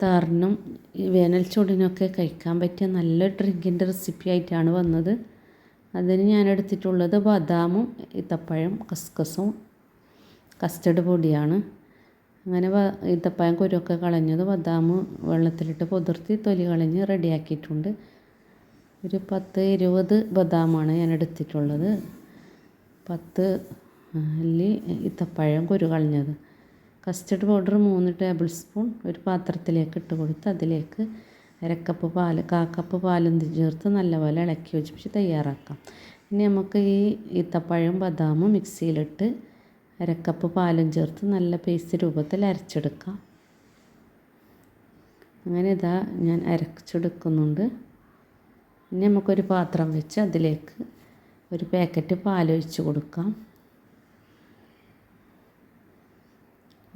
ഇഫ്താറിനും ഈ വേനൽ ചൂടിനൊക്കെ കഴിക്കാൻ പറ്റിയ നല്ല ഡ്രിങ്കിന്റെ റെസിപ്പി ആയിട്ടാണ് വന്നത്. അതിന് ഞാൻ എടുത്തിട്ടുള്ളത് ബദാമും ഈത്തപ്പഴം കസ്കസും കസ്റ്റഡ് പൊടിയാണ്. അങ്ങനെ ഈത്തപ്പഴം കുരുവൊക്കെ കളഞ്ഞത് ബദാം വെള്ളത്തിലിട്ട് പൊതിർത്തി തൊലി കളഞ്ഞ് റെഡിയാക്കിയിട്ടുണ്ട്. ഒരു പത്ത് ഇരുപത് ബദാമാണ് ഞാൻ എടുത്തിട്ടുള്ളത് പത്ത് അല്ലി ഈത്തപ്പഴം കുരു കളഞ്ഞത്. കസ്റ്റർഡ് പൗഡർ മൂന്ന് ടേബിൾ സ്പൂൺ ഒരു പാത്രത്തിലേക്ക് ഇട്ട് കൊടുത്ത് അതിലേക്ക് അരക്കപ്പ് പാൽ കാക്കപ്പ് പാലും ചേർത്ത് നല്ലപോലെ ഇളക്കി യോജിപ്പിച്ച് തയ്യാറാക്കാം. ഇനി നമുക്ക് ഈ ഈത്തപ്പഴം ബദാമും മിക്സിയിലിട്ട് അരക്കപ്പ് പാലും ചേർത്ത് നല്ല പേസ്റ്റ് രൂപത്തിൽ അരച്ചെടുക്കാം. അങ്ങനെ ഇതാ ഞാൻ അരച്ചെടുക്കുന്നുണ്ട്. ഇനി നമുക്കൊരു പാത്രം വെച്ച് അതിലേക്ക് ഒരു പാക്കറ്റ് പാലൊഴിച്ച് കൊടുക്കാം.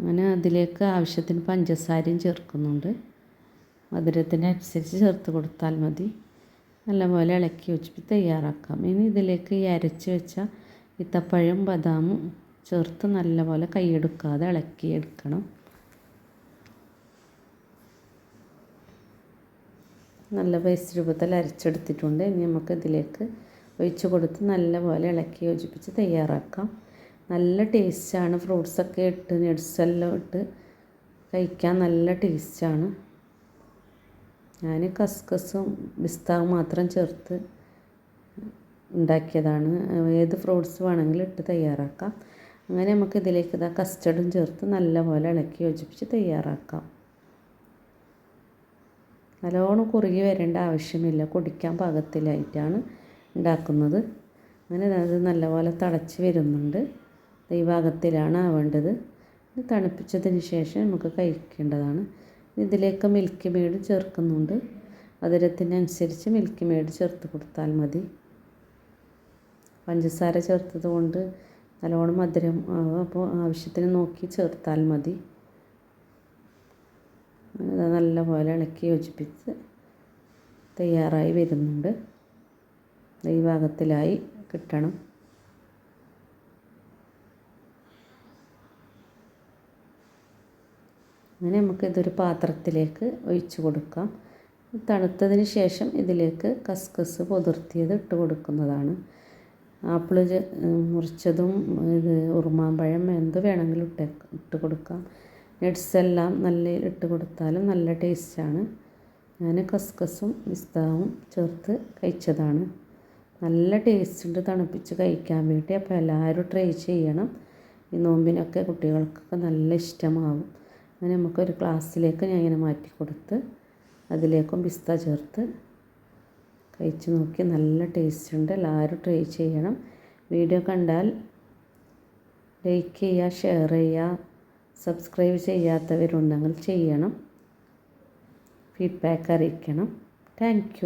അങ്ങനെ അതിലേക്ക് ആവശ്യത്തിന് പഞ്ചസാരയും ചേർക്കുന്നുണ്ട്. മധുരത്തിനനുസരിച്ച് ചേർത്ത് കൊടുത്താൽ മതി. നല്ലപോലെ ഇളക്കി വെച്ചിട്ട് തയ്യാറാക്കാം. ഇനി ഇതിലേക്ക് ഈ അരച്ച് വെച്ച ഇത്തപ്പഴം ബദാമും ചേർത്ത് നല്ലപോലെ കൈയെടുക്കാതെ ഇളക്കി എടുക്കണം. നല്ല പേസ്റ്റ് രൂപത്തിൽ അരച്ചെടുത്തിട്ടുണ്ട്. ഇനി നമുക്ക് ഇതിലേക്ക് ഒഴിച്ച് കൊടുത്ത് നല്ലപോലെ ഇളക്കി യോജിപ്പിച്ച് തയ്യാറാക്കാം. നല്ല ടേസ്റ്റാണ്. ഫ്രൂട്ട്സൊക്കെ ഇട്ട് നട്ട്സെല്ലാം ഇട്ട് കഴിക്കാൻ നല്ല ടേസ്റ്റാണ്. ഞാൻ കസ്കസും പിസ്താവും മാത്രം ചേർത്ത് ഉണ്ടാക്കിയതാണ്. ഏത് ഫ്രൂട്ട്സ് വേണമെങ്കിലും ഇട്ട് തയ്യാറാക്കാം. അങ്ങനെ നമുക്ക് ഇതിലേക്ക് ഇതാ കസ്റ്റർഡും ചേർത്ത് നല്ലപോലെ ഇളക്കി യോജിപ്പിച്ച് തയ്യാറാക്കാം. നല്ലോണം കുറുകി വരേണ്ട ആവശ്യമില്ല. കുടിക്കാൻ പാകത്തിലായിട്ടാണ് ഉണ്ടാക്കുന്നത്. അങ്ങനെ അത് നല്ലപോലെ തിളച്ച് വരുന്നുണ്ട്. ഈ ഭാഗത്തിലാണ് ആവേണ്ടത്. തണുപ്പിച്ചതിന് ശേഷം നമുക്ക് കഴിക്കേണ്ടതാണ്. ഇതിലേക്ക് മിൽക്ക് മെയ്ഡ് ചേർക്കുന്നുണ്ട്. മധുരത്തിനനുസരിച്ച് മിൽക്ക് മെയ്ഡ് ചേർത്ത് കൊടുത്താൽ മതി. പഞ്ചസാര ചേർത്തത് കൊണ്ട് നല്ലോണം മധുരം അപ്പോൾ ആവശ്യത്തിന് നോക്കി ചേർത്താൽ മതി. നല്ല പോലെ ഇളക്കി യോജിപ്പിച്ച് തയ്യാറായി വരുന്നുണ്ട്. ഈ ഭാഗത്തിലായി കിട്ടണം. അങ്ങനെ നമുക്ക് ഇതൊരു പാത്രത്തിലേക്ക് ഒഴിച്ചു കൊടുക്കാം. തണുത്തതിന് ശേഷം ഇതിലേക്ക് കസ്കസ് പൊതിർത്തിയത് ഇട്ട് കൊടുക്കുന്നതാണ്. ആപ്പിൾ മുറിച്ചതും ഇത് ഉറുമാമ്പഴം എന്ത് വേണമെങ്കിലും ഇട്ട് ഇട്ട് കൊടുക്കാം. നട്ട്സ് എല്ലാം നല്ല ഇട്ട് കൊടുത്താലും നല്ല ടേസ്റ്റാണ്. ഞാൻ കസ്കസും പിസ്താവും ചേർത്ത് കഴിച്ചതാണ്. നല്ല ടേസ്റ്റ് ഉണ്ട് തണുപ്പിച്ച് കഴിക്കാൻ വേണ്ടി. അപ്പോൾ എല്ലാവരും ട്രൈ ചെയ്യണം. ഈ നോമ്പിനൊക്കെ കുട്ടികൾക്കൊക്കെ നല്ല ഇഷ്ടമാവും. അങ്ങനെ നമുക്കൊരു ഗ്ലാസ്സിലേക്ക് ഞാൻ ഇങ്ങനെ മാറ്റി കൊടുത്ത് അതിലേക്കും പിസ്ത ചേർത്ത് കഴിച്ചു നോക്കി നല്ല ടേസ്റ്റ് ഉണ്ട്. എല്ലാവരും ട്രൈ ചെയ്യണം. വീഡിയോ കണ്ടാൽ ലൈക്ക് ചെയ്യുക ഷെയർ ചെയ്യുക സബ്സ്ക്രൈബ് ചെയ്യാത്തവരുണ്ടെങ്കിൽ ചെയ്യണം. ഫീഡ്ബാക്ക് അറിയിക്കണം. താങ്ക്